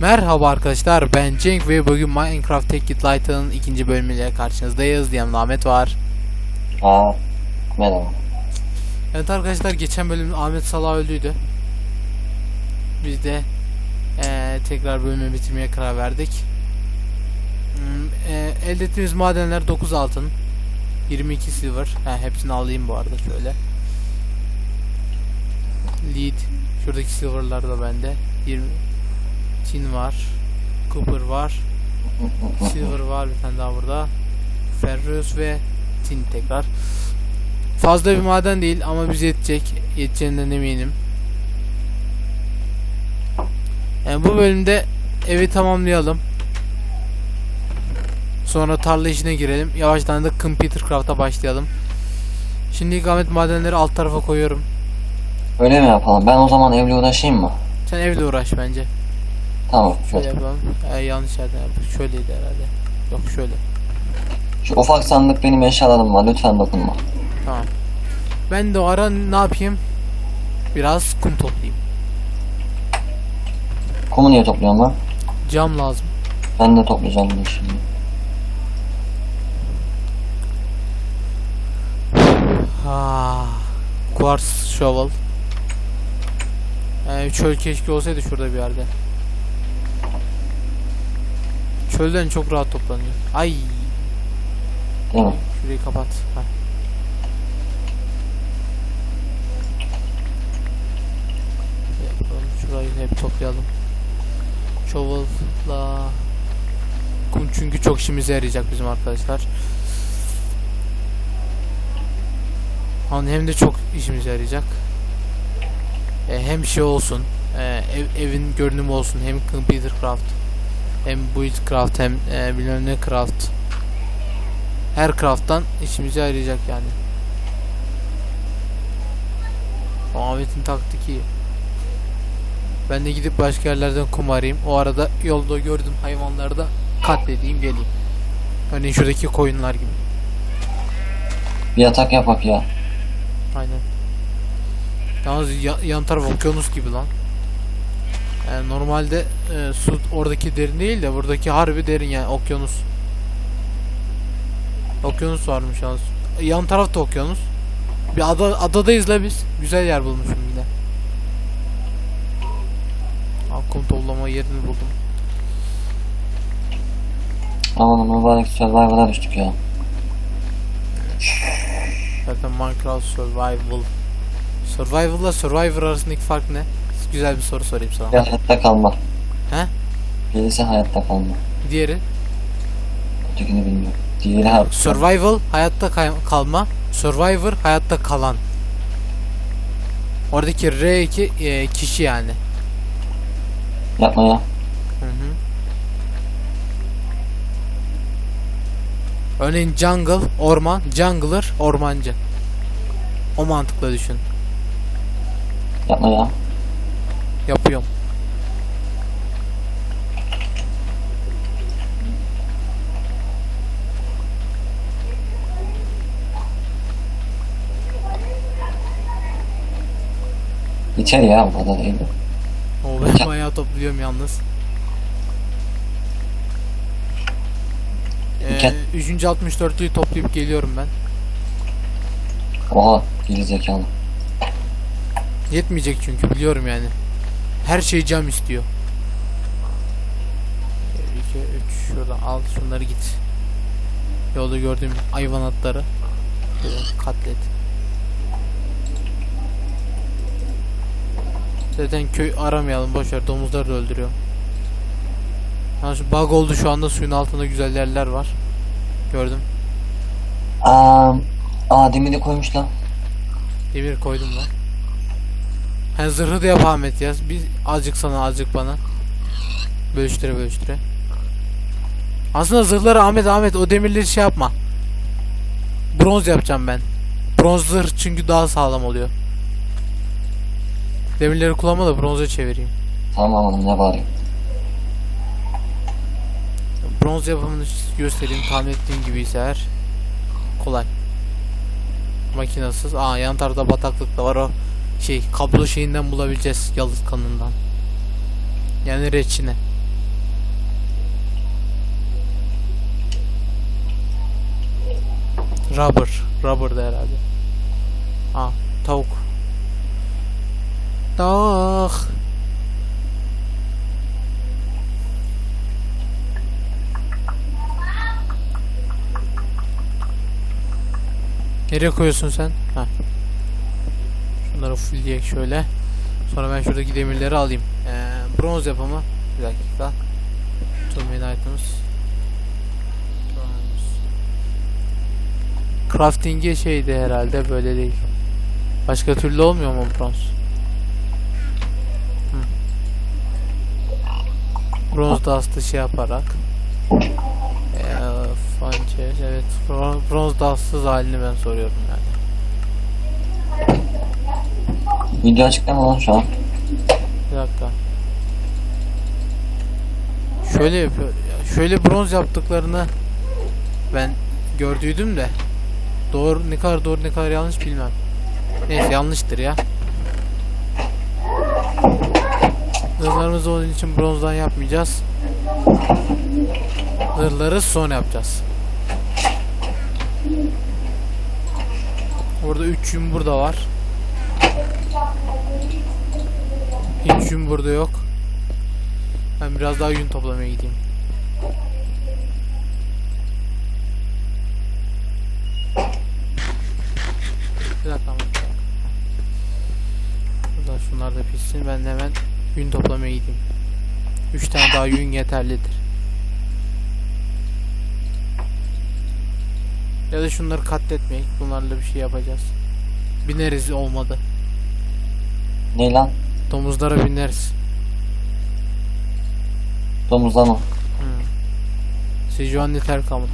Merhaba arkadaşlar ben Cenk ve bugün Minecraft Tek Git Light'ın ikinci bölümüyle karşınızdayız. Yanımda Ahmet var. Aa, merhaba. Evet arkadaşlar geçen bölüm Ahmet Salah öldüydü. Biz de eee, tekrar bölümü bitirmeye karar verdik. Hmm, eee, elde ettiğimiz madenler 9 altın, 22 silver. Ha, hepsini alayım bu arada şöyle. Lead. Şuradaki silverlar da bende. 20 tin var. Copper var. Silver var bir tane daha burada. Ferrous ve tin tekrar. Fazla bir maden değil ama bize yetecek. Yeteceğinden eminim. Yani bu bölümde evi tamamlayalım. Sonra tarla işine girelim. Yavaştan da Computer Craft'a başlayalım. Şimdi ilk Ahmet madenleri alt tarafa koyuyorum. Öyle mi yapalım? Ben o zaman evle uğraşayım mı? Sen evde uğraş bence. Tamam. Şöyle yapalım. Ee, yanlış yerden yaptık. Şöyleydi herhalde. Yok şöyle. Şu ufak sandık benim eşyalarım var. Lütfen dokunma. Tamam. Ben de o ara ne yapayım? Biraz kum toplayayım. Kumu niye topluyorum lan? Cam lazım. Ben de toplayacağım bunu şimdi. Ha, quartz shovel. Ee, çöl keşke olsaydı şurada bir yerde. Çölden çok rahat toplanıyor. Ay, mi? şurayı kapat. Yapalım, Şurayı hep toplayalım. Shovel'la kum çünkü çok işimize yarayacak bizim arkadaşlar. Hani hem de çok işimize yarayacak. E, hem şey olsun, e, ev, evin görünümü olsun, hem computer craft, hem build craft, hem e, bilmem ne craft. Her craft'tan işimize yarayacak yani. Ahmet'in taktik iyi. Ben de gidip başka yerlerden kum arayayım. O arada yolda gördüm hayvanları da katledeyim geleyim. Örneğin şuradaki koyunlar gibi. Bir yatak yapak ya. Aynen. Yalnız ya- yan taraf okyanus gibi lan. Yani normalde e, su oradaki derin değil de buradaki harbi derin yani okyanus. Okyanus varmış yalnız. Yan tarafta okyanus. Bir ada adadayız la biz. Güzel yer bulmuşum yine. Aa, kum toplama yerini buldum. Aman mübarek Survivor'a düştük ya. Zaten Minecraft Survival. Survival'la Survivor arasındaki fark ne? Güzel bir soru sorayım sana. Ya hayatta kalma. He? Birisi hayatta kalma. Diğeri? Ötekini bilmiyorum. Diğeri hayatta Survival hayatta kay- kalma. Survivor hayatta kalan. Oradaki R2 e, kişi yani. Yapma ya. Hı hı. Örneğin jungle orman, jungler ormancı. O mantıkla düşün. Yapma ya. Yapıyorum. Yeter ya bu kadar değil. O ben bayağı topluyorum yalnız. Ee, İken- 3. 64'lüyü toplayıp geliyorum ben. Oha. Geri zekalı. Yetmeyecek çünkü biliyorum yani. Her şey cam istiyor. 2 3 şurada al şunları git. Yolda gördüğüm hayvanatları şöyle katlet. Zaten köy aramayalım boşver domuzları da öldürüyor. Ha şu bug oldu şu anda suyun altında güzel yerler var. Gördüm. Aa, aa demiri koymuş lan. Demir koydum lan. He zırhı da yap Ahmet ya. Bir azıcık sana azıcık bana. Bölüştüre bölüştüre. Aslında zırhları Ahmet Ahmet o demirleri şey yapma. Bronz yapacağım ben. Bronz zırh çünkü daha sağlam oluyor. Demirleri kullanma da bronza çevireyim. Tamam hanım ne bari. Bronz yapımını göstereyim. Tahmin ettiğim gibi ise eğer. Kolay. Makinasız. Aa yan tarafta bataklık da var o şey kablo şeyinden bulabileceğiz yalıtkanından. Yani reçine. Rubber. Rubber da herhalde. Aa tavuk. Tavuk. Nereye koyuyorsun sen? Ha. Şunları fullleyek şöyle. Sonra ben şuradaki demirleri alayım. Ee, bronz yapımı. Bir dakika. Two main items. Bronze. Crafting'e şeydi herhalde böyle değil. Başka türlü olmuyor mu bronz? Hı. Bronz dust'ı şey yaparak. Ee, fun chest, evet. Bron- Bronz dust'sız halini ben soruyorum yani. Video açıkta mı lan şu an? Bir dakika. Şöyle yapıyor. ya Şöyle bronz yaptıklarını ben gördüydüm de doğru ne kadar doğru ne kadar yanlış bilmem. Neyse yanlıştır ya. Zırhlarımız onun için bronzdan yapmayacağız. Zırhları sonra yapacağız. Burada 3 yün burada var. Hiç yün burada yok. Ben biraz daha yün toplamaya gideyim. Bir dakika. Burada şunlar da pişsin. Ben de hemen yün toplamaya gideyim. 3 tane daha yün yeterlidir. Ya da şunları katletmeyek. Bunlarla bir şey yapacağız. Bineriz olmadı. Ne lan? Domuzlara bineriz. Domuzda mı? Hmm. Terkam'ın.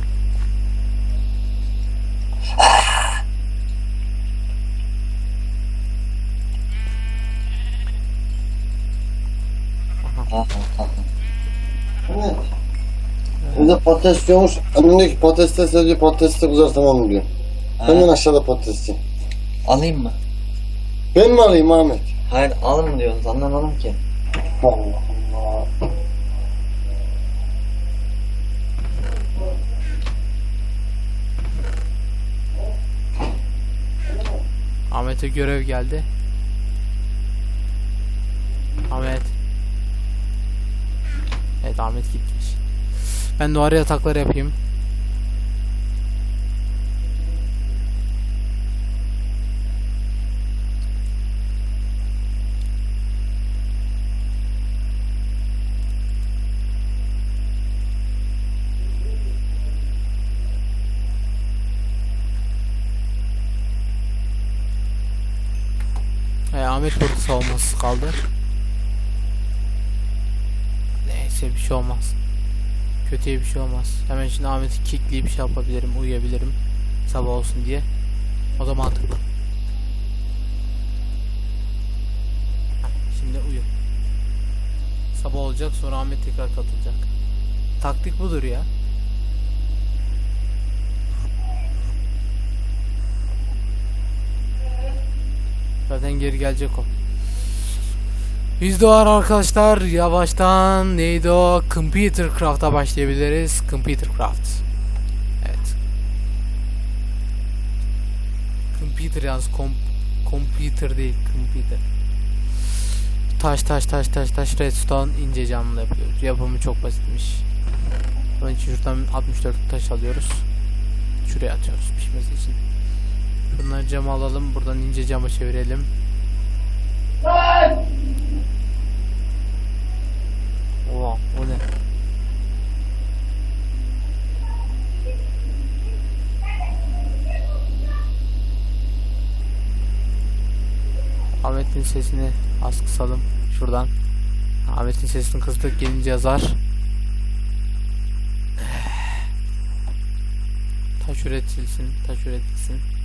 Tamam tamam. Evet. Burada patates yiyormuş. Önündeki patatesle sadece patatesle kızartamam diyor. Hemen aşağıda patatesçi. Alayım mı? Ben mi alayım Ahmet? Hayır alın mı diyorsunuz anlamadım ki. Allah Allah. Ahmet'e görev geldi. Ahmet. Evet Ahmet gitmiş. Ben ara yatakları yapayım. Ahmet burada savunmasız kaldı. Neyse bir şey olmaz. Kötüye bir şey olmaz. Hemen şimdi Ahmet'i kickleyip bir şey yapabilirim, uyuyabilirim. Sabah olsun diye. O da mantıklı. Şimdi uyu. Sabah olacak sonra Ahmet tekrar katılacak. Taktik budur ya. Zaten geri gelecek o. Biz de var arkadaşlar yavaştan neydi o Computer Craft'a başlayabiliriz. Computer Craft. Evet. Computer yalnız kom computer değil computer. Taş taş taş taş taş redstone ince camlı yapıyoruz. Yapımı çok basitmiş. Onun için şuradan 64 taş alıyoruz. Şuraya atıyoruz pişmesi için. Bunları cama alalım. Buradan ince cama çevirelim. Oha o ne? Ahmet'in sesini az kısalım şuradan. Ahmet'in sesini kıstık gelince yazar. Taş üretilsin, taş üretilsin.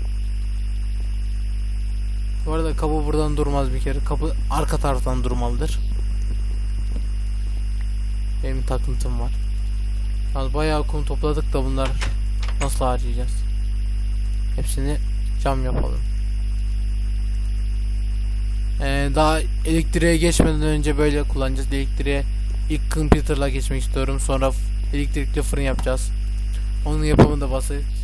Bu arada kapı buradan durmaz bir kere. Kapı arka taraftan durmalıdır. Benim takıntım var. Az bayağı kum topladık da bunlar nasıl harcayacağız? Hepsini cam yapalım. Ee, daha elektriğe geçmeden önce böyle kullanacağız. Elektriğe ilk computer'la geçmek istiyorum. Sonra elektrikli fırın yapacağız. Onun yapımı da basit.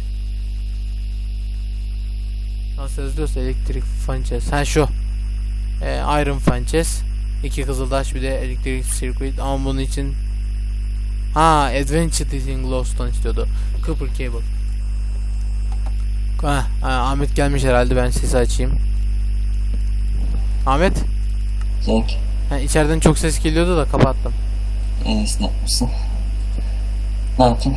Nasıl yazılıyorsa elektrik fançes. Ha şu. Ee, Iron fançes. İki kızıldaş bir de elektrik circuit ama bunun için Ha Adventure in Glowstone istiyordu. Copper cable. Ha, ha, Ahmet gelmiş herhalde ben sesi açayım. Ahmet? Cenk. Ha, içeriden çok ses geliyordu da kapattım. iyisini yapmışsın. Ne yaptın?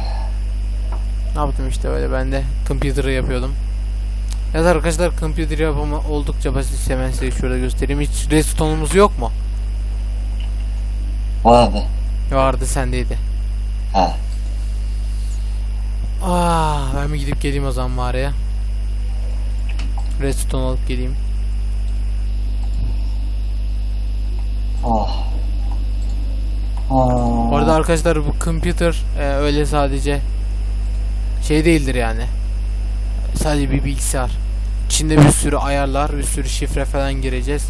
Ne yaptım işte öyle ben de computer'ı yapıyordum. Evet arkadaşlar computer yapımı oldukça basit hemen size şurada göstereyim. Hiç redstone'umuz yok mu? Vardı. Vardı sendeydi. Ha. Ah, ben bir gidip geleyim o zaman mağaraya. Redstone alıp geleyim. Oh. Oh. Bu arada arkadaşlar bu computer e, öyle sadece şey değildir yani. Sadece bir bilgisayar. İçinde bir sürü ayarlar, bir sürü şifre falan gireceğiz.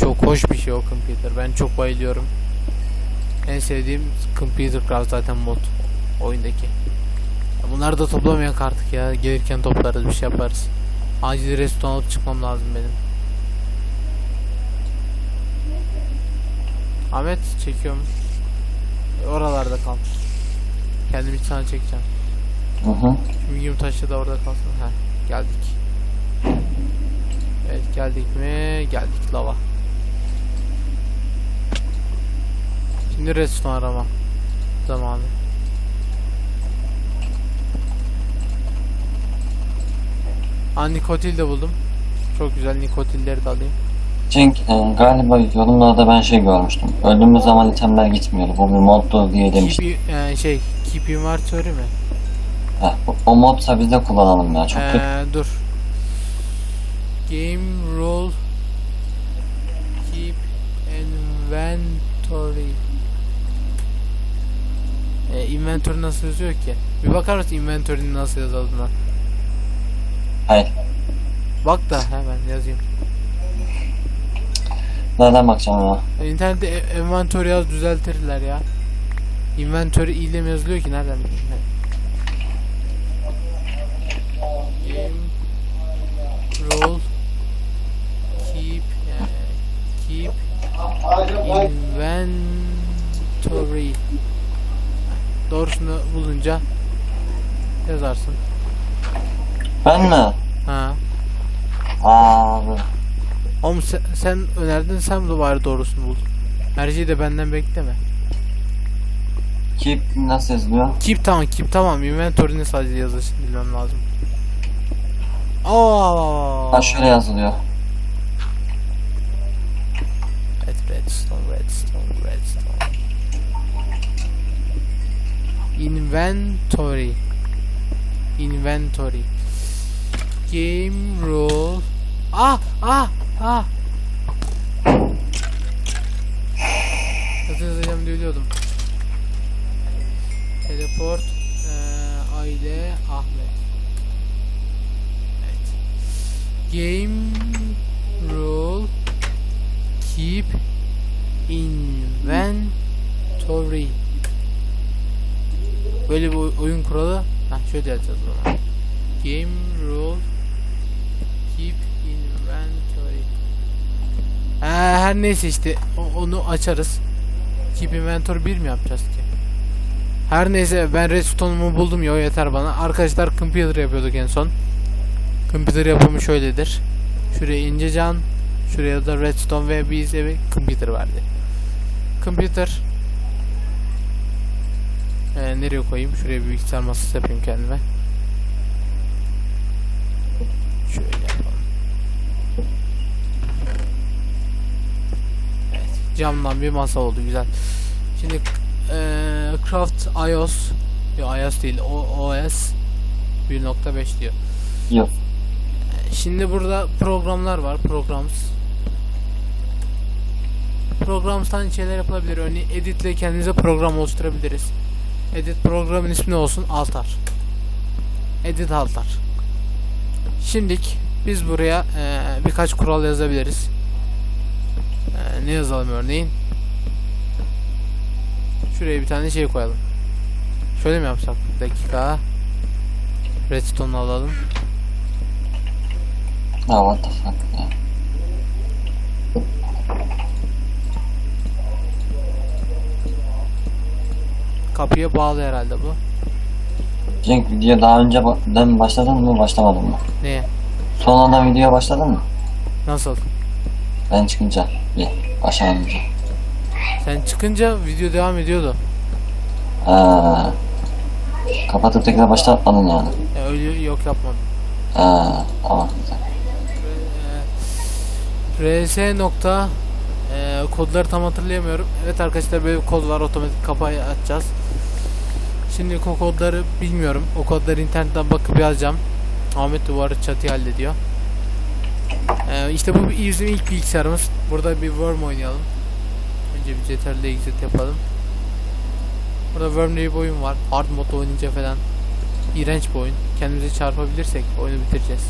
Çok hoş bir şey o computer. Ben çok bayılıyorum. En sevdiğim computer craft zaten mod oyundaki. Bunları da toplamayak artık ya. Gelirken toplarız bir şey yaparız. Acil redstone alıp çıkmam lazım benim. Ahmet çekiyorum. E, oralarda kal. Kendimi sana çekeceğim. Hı hı. Mühim taşı da orada kalsın. Heh, geldik. Evet geldik mi? Geldik lava. Şimdi redstone arama zamanı. Aa nikotil de buldum. Çok güzel nikotilleri de alayım. Cenk e, galiba yorumlarda ben şey görmüştüm. Öldüğümüz zaman itemler gitmiyordu. Bu bir moddu diye demiştim. Keep, e, şey, keep inventory mi? O- modsa biz de kullanalım ya. Çok kötü. Ee, dur. Game role keep inventory. Ee, inventory nasıl yazıyor ki? Bir bakar mısın inventory'nin nasıl yazıldığına? Hayır. Bak da hemen yazayım. Nereden bakacağım ya? Ya İnternette e- inventory yaz düzeltirler ya. Inventory ile mi yazılıyor ki nereden bileyim? He. Game role keep e, keep inventory. Doğrusunu bulunca yazarsın. Ben mi? Ha. Abi. Oğlum sen, sen önerdin sen de bari doğrusunu bul. Her şeyi de benden bekleme. Keep nasıl yazılıyor? Keep tamam keep tamam inventory'nin sadece yazılışını bilmem lazım. Aa. Ha şöyle yazılıyor. Redstone, redstone, redstone. Inventory. Inventory. Game rule. Ah, ah, ah. Nasıl yazacağım diye biliyordum. Teleport eee Aile Ahmet. Game rule keep inventory. Böyle bir oy- oyun kuralı. Ha şöyle yazacağız o zaman. Game rule keep inventory. Ha, her neyse işte onu açarız. Keep inventory 1 mi yapacağız ki? Her neyse ben redstone'umu buldum ya yeter bana. Arkadaşlar computer yapıyorduk en son. Computer yapımı şöyledir. Şuraya ince can, şuraya da redstone ve bize bir computer verdi. Computer ee, nereye koyayım? Şuraya bir bilgisayar masası yapayım kendime. Şöyle yapalım. Evet, camdan bir masa oldu güzel. Şimdi eee Craft iOS Yok iOS değil o OS 1.5 diyor. Yok. Şimdi burada programlar var. Programs. Programs'tan şeyler yapılabilir. Örneğin editle kendinize program oluşturabiliriz. Edit programın ismi olsun? Altar. Edit altar. Şimdilik biz buraya eee, birkaç kural yazabiliriz. Eee, ne yazalım örneğin? Şuraya bir tane şey koyalım. Şöyle mi yapsak? Bir dakika. Redstone alalım. Ya what the fuck. Kapıya bağlı herhalde bu. Cenk video daha önce den başladın mı başlamadın mı? Neye? Son anda video başladın mı? Nasıl? Ben çıkınca bir aşağıya. Sen çıkınca video devam ediyordu. Ha. Kapatıp tekrar başlatmadın yani. Ya öyle yok yapmadım. Ha. Tamam güzel. RS nokta e, kodları tam hatırlayamıyorum. Evet arkadaşlar böyle bir kod var otomatik kapıyı açacağız. Şimdi o kodları bilmiyorum. O kodları internetten bakıp yazacağım. Ahmet duvarı çatıyı hallediyor. E, işte bu bizim ilk bilgisayarımız. Burada bir Worm oynayalım. Önce bir CTRL exit yapalım. Burada Worm diye bir oyun var. Hard mode oynayınca falan. İğrenç bir oyun. Kendimizi çarpabilirsek oyunu bitireceğiz.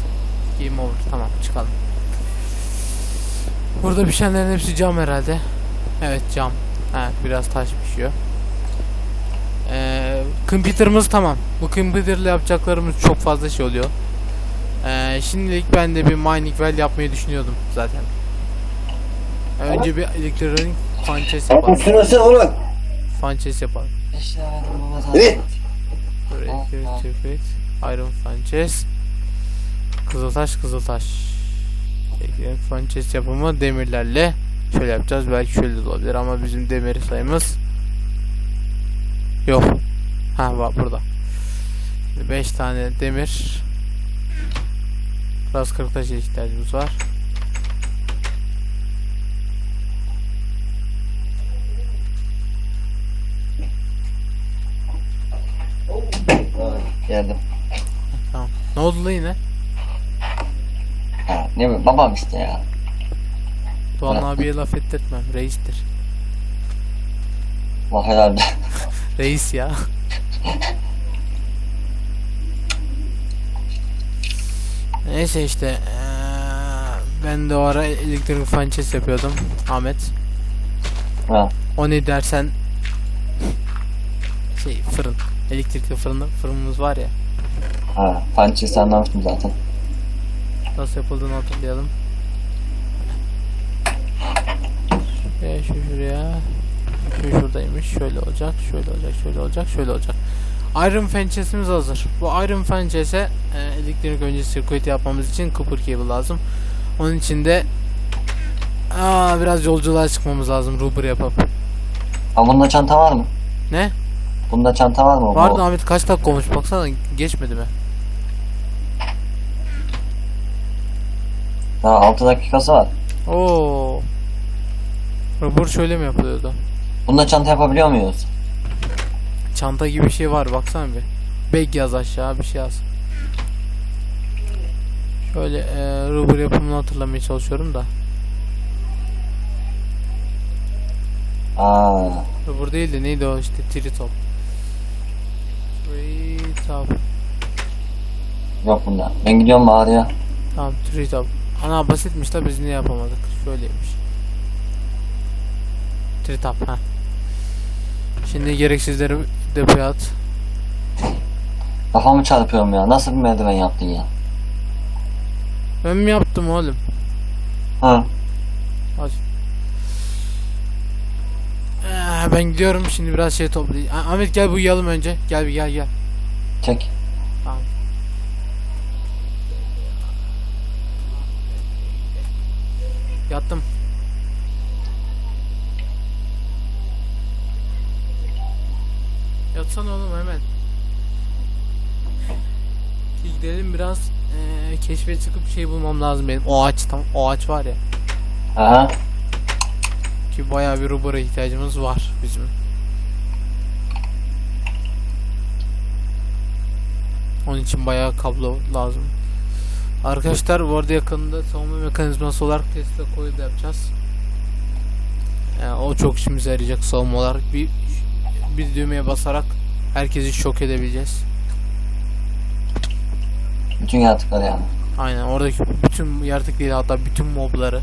Game over. Tamam çıkalım. Burada pişenlerin hepsi cam herhalde. Evet cam. Ha biraz taş pişiyor. Computer'ımız tamam. Bu computer'la yapacaklarımız çok fazla şey oluyor. Ee, şimdilik ben de bir mining well yapmayı düşünüyordum zaten. Önce bir elektronik fan chest Abi yapalım. sürmesene ulan. Fan chest yapalım. Böyle elektronik çift Iron fan chest. Kızıltaş kızıltaş. Elektronik fan chest yapımı demirlerle şöyle yapacağız. Belki şöyle de olabilir ama bizim demir sayımız yok. Ha var burada. 5 tane demir. Biraz kırık taşa ihtiyacımız var. Geldim. Tamam. Ne oldu lan yine? Ha, ne bileyim babam işte ya. Doğan abiye laf ettirtmem. Reistir. Bak herhalde. Reis ya. Neyse işte eee, ben de o ara elektrik fançes yapıyordum Ahmet. Ha. O ne dersen şey fırın elektrikli fırın fırınımız var ya Ha. Punch'ı anlamıştım zaten. nasıl yapıldığını hatırlayalım. Şuraya şu şuraya şu şuradaymış şöyle olacak şöyle olacak şöyle olacak şöyle olacak. Iron fan chest'imiz hazır. Bu Iron fan chest'e e, elektrik öncesi circuit yapmamız için copper cable lazım. Onun için de aa, biraz yolculuğa çıkmamız lazım rubber yapıp. Ha bunda çanta var mı? Ne? Bunda çanta var mı? Vardı Ahmet kaç dakika olmuş baksana geçmedi mi? Ha 6 dakikası var. Oo. Rubber şöyle mi yapılıyordu? Bunda çanta yapabiliyor muyuz? Çanta gibi bir şey var baksana bir. Bag yaz aşağı bir şey yaz. Şöyle e, rubber yapımını hatırlamaya çalışıyorum da. Aa. Rubber değil de neydi o işte tritop. Tritop. Yok bunda. Ben gidiyorum mağaraya. Tamam tritop. Ana basitmiş da biz niye yapamadık? Şöyleymiş. Tritop ha. Şimdi gereksizleri depoya at. Kafamı çarpıyorum ya. Nasıl bir merdiven yaptın ya? Ben mi yaptım oğlum? Ha. Aç. Ee, ben gidiyorum şimdi biraz şey toplayayım. Ah- Ahmet gel bu uyuyalım önce. Gel bir gel gel. Çek. Tamam. Yattım. Yatsana oğlum hemen. Gidelim biraz eee keşfe çıkıp şey bulmam lazım benim. O ağaç tam o ağaç var ya. Aha. Ki bayağı bir rubber'a ihtiyacımız var bizim. Onun için bayağı kablo lazım. Arkadaşlar bu arada yakında savunma mekanizması olarak Tesla de yapacağız. Yani o çok işimize yarayacak savunma olarak. Bir, bir düğmeye basarak herkesi şok edebileceğiz. Bütün yaratıkları yani. Aynen oradaki bütün yaratık değil hatta bütün mobları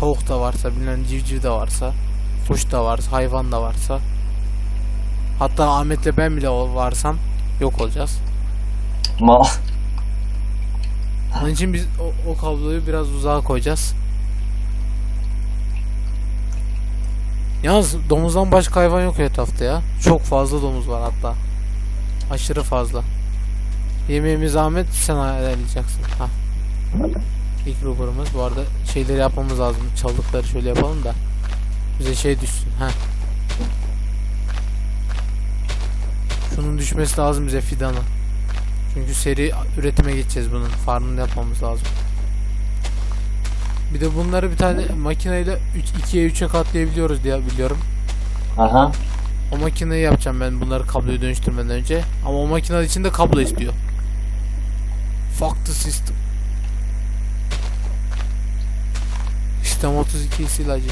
tavuk da varsa bilmem civciv de varsa kuş da varsa hayvan da varsa hatta Ahmet'le ben bile varsam yok olacağız. Ma Onun için biz o, o kabloyu biraz uzağa koyacağız. Yalnız domuzdan başka hayvan yok etrafta ya. Çok fazla domuz var hatta. Aşırı fazla. Yemeğimiz Ahmet sen ayarlayacaksın. Ha. İlk ruburumuz. Bu arada şeyleri yapmamız lazım. Çaldıkları şöyle yapalım da. Bize şey düşsün. Ha. Şunun düşmesi lazım bize fidanı. Çünkü seri üretime geçeceğiz bunun. Farmını yapmamız lazım. Bir de bunları bir tane makineyle 2'ye 3'e katlayabiliyoruz diye biliyorum. Aha. O makineyi yapacağım ben bunları kabloya dönüştürmeden önce. Ama o makine içinde kablo istiyor. Fuck the system. Sistem 32 silacı.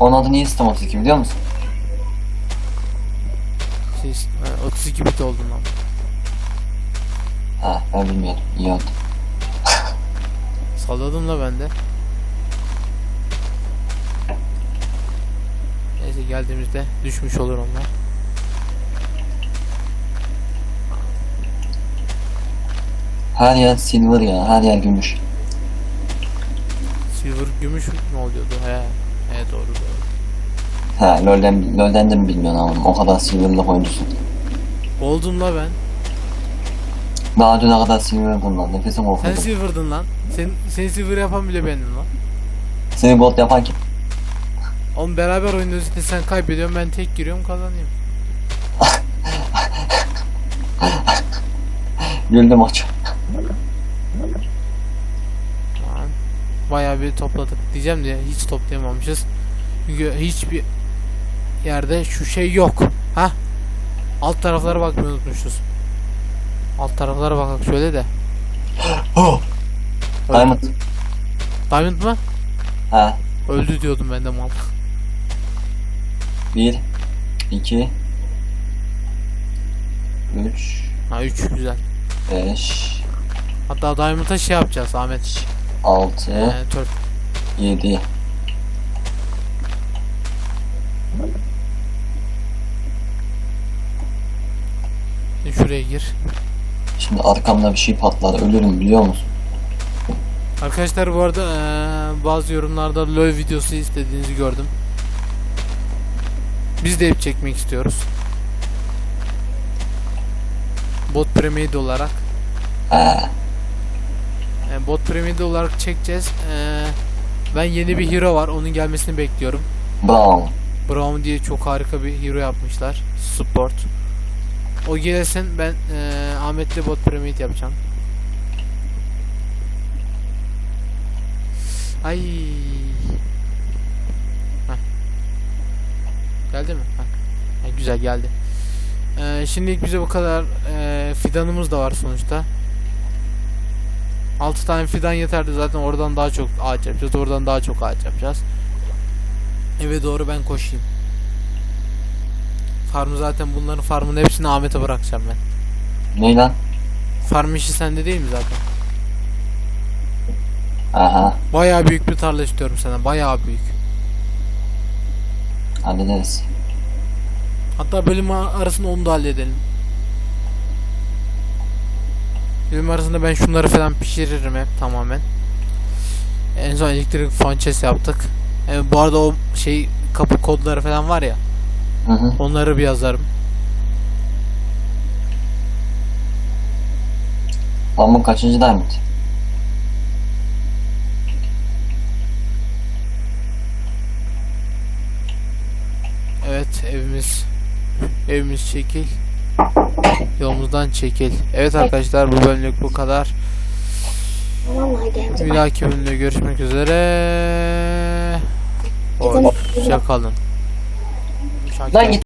Onun adı niye Sistem 32 biliyor musun? Ha, 32 bit oldun lan. Ha ben bilmiyordum. İyi oldu. Salladım la ben de. Neyse geldiğimizde düşmüş olur onlar. Her yer silver ya. Her yer gümüş. Silver gümüş mü oluyordu? He. He doğru doğru. Ha LoL'den, LoL'den de mi bilmiyorsun ama o kadar silver'lık oyuncusun. Oldum la ben. Daha düne kadar silver'dın lan. Nefesim Sen korkuldu. silver'dın lan. Sen, seni silver yapan bile bendim lan. Seni gold yapan kim? Oğlum beraber oynuyoruz işte sen kaybediyorsun ben tek giriyorum kazanıyorum. Güldüm aç. Lan. Bayağı bir topladık diyeceğim diye hiç toplayamamışız. Çünkü hiçbir yerde şu şey yok. Ha? Alt taraflara bakmayı unutmuşuz. Alt taraflara bakak şöyle de. Diamond. Diamond mı? Ha. Öldü diyordum ben de mal. 1 2 3 Ha 3 güzel. 5 Hatta Diamond'a şey yapacağız Ahmet. 6 Ee, tört. 7 Şuraya gir. Şimdi arkamda bir şey patlar ölürüm biliyor musun? Arkadaşlar bu arada eee, bazı yorumlarda LoL videosu istediğinizi gördüm. Biz de hep çekmek istiyoruz. Bot Premier olarak. He. E, bot Premier olarak çekeceğiz. Eee, ben yeni bir hero var. Onun gelmesini bekliyorum. Brown. Brown diye çok harika bir hero yapmışlar. Support. O gelsin ben eee Ahmet'le bot Premier yapacağım. Ay. Heh. Geldi mi? Heh. Ha, güzel geldi. Ee, şimdilik bize bu kadar ee, fidanımız da var sonuçta. 6 tane fidan yeterdi zaten oradan daha çok ağaç yapacağız. Oradan daha çok ağaç yapacağız. Eve doğru ben koşayım. Farmı zaten bunların farmın hepsini Ahmet'e bırakacağım ben. Ne lan? Farm işi sende değil mi zaten? Aha. Bayağı büyük bir tarla istiyorum sana. Bayağı büyük. Hallederiz. Hatta bölüm ar- arasında onu da halledelim. Bölüm arasında ben şunları falan pişiririm hep tamamen. En son elektrik fançes yaptık. E, bu arada o şey kapı kodları falan var ya. Hı hı. Onları bir yazarım. Bu kaçıncı diamond? Evet evimiz evimiz çekil. Yolumuzdan çekil. Evet arkadaşlar bu bölümlük bu kadar. Bir dahaki bölümde görüşmek üzere. Hoşça kalın. Lan git.